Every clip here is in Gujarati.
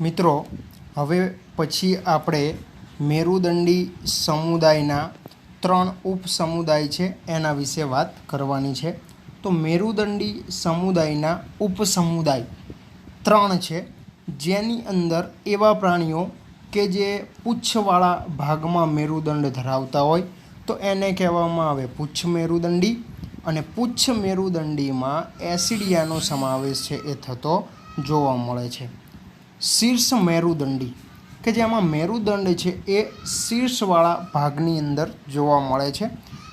મિત્રો, હવે પછી આપણે મેરુદંડી સમુદાયના ત્રણ ઉપસમુદાય છે, એના વિશે વાત કરવાની છે. તો મેરુદંડી સમુદાયના ઉપસમુદાય ત્રણ છે. જેની અંદર એવા પ્રાણીઓ કે જે પૂંછવાળા ભાગમાં મેરુદંડ ધરાવતા હોય, તો એને કહેવામાં આવે પૂંછ મેરુદંડી અને પૂંછ મેરુદંડીમાં એસિડિયાનો સમાવેશ છે એ થતો જોવા મળે છે. શીર્ષ મેરુદંડી કે જેમાં મેરુદંડ છે એ શીર્ષવાળા ભાગની અંદર જોવા મળે છે.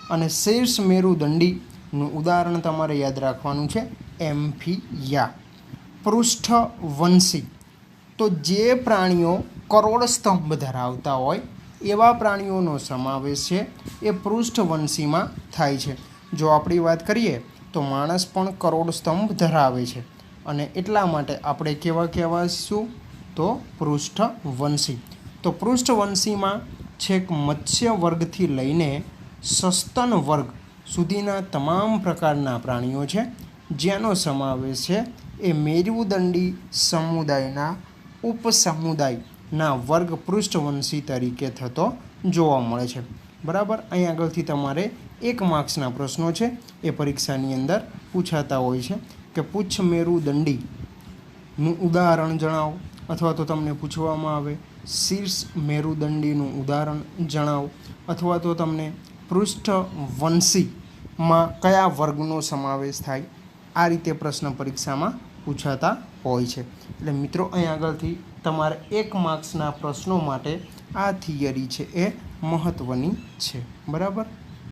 અને શીર્ષ મેરુદંડીનું ઉદાહરણ તમારે યાદ રાખવાનું છે, એમ્ફિયા. પૃષ્ઠવંશી. તો જે પ્રાણીઓ કરોડ સ્તંભ ધરાવતા હોય, એવા પ્રાણીઓનો સમાવેશ છે, એ પૃષ્ઠવંશીમાં થાય છે. જો આપણી વાત કરીએ, તો માણસ પણ કરોડ સ્તંભ ધરાવે છે. અને એટલા માટે આપણે કેવા કહેવાશું? તો પૃષ્ઠવંશી. તો પૃષ્ઠવંશીમાં છેક મત્સ્ય વર્ગથી લઈને સસ્તન વર્ગ સુધીના તમામ પ્રકારના પ્રાણીઓ છે, જેનો સમાવેશ છે એ મેરુદંડી સમુદાયના ઉપસમુદાયના વર્ગ પૃષ્ઠવંશી તરીકે થતો જોવા મળે છે. બરાબર? અહીં આગળથી તમારે એક માર્ક્સના પ્રશ્નો છે, એ પરીક્ષાની અંદર પૂછાતા હોય છે. કે પૂછ મેરુદંડીનું ઉદાહરણ જણાવો. અથવા તો તમને પૂછવામાં આવે, શીર્ષ મેરુદંડીનું ઉદાહરણ જણાવો. અથવા તો તમને પૃષ્ઠ વંશીમાં કયા વર્ગનો સમાવેશ થાય? આ રીતે પ્રશ્ન પરીક્ષામાં પૂછાતા હોય છે. એટલે મિત્રો, અહીં આગળથી તમારે એક માર્ક્સના પ્રશ્નો માટે આ થિયરી છે એ મહત્ત્વની છે. બરાબર?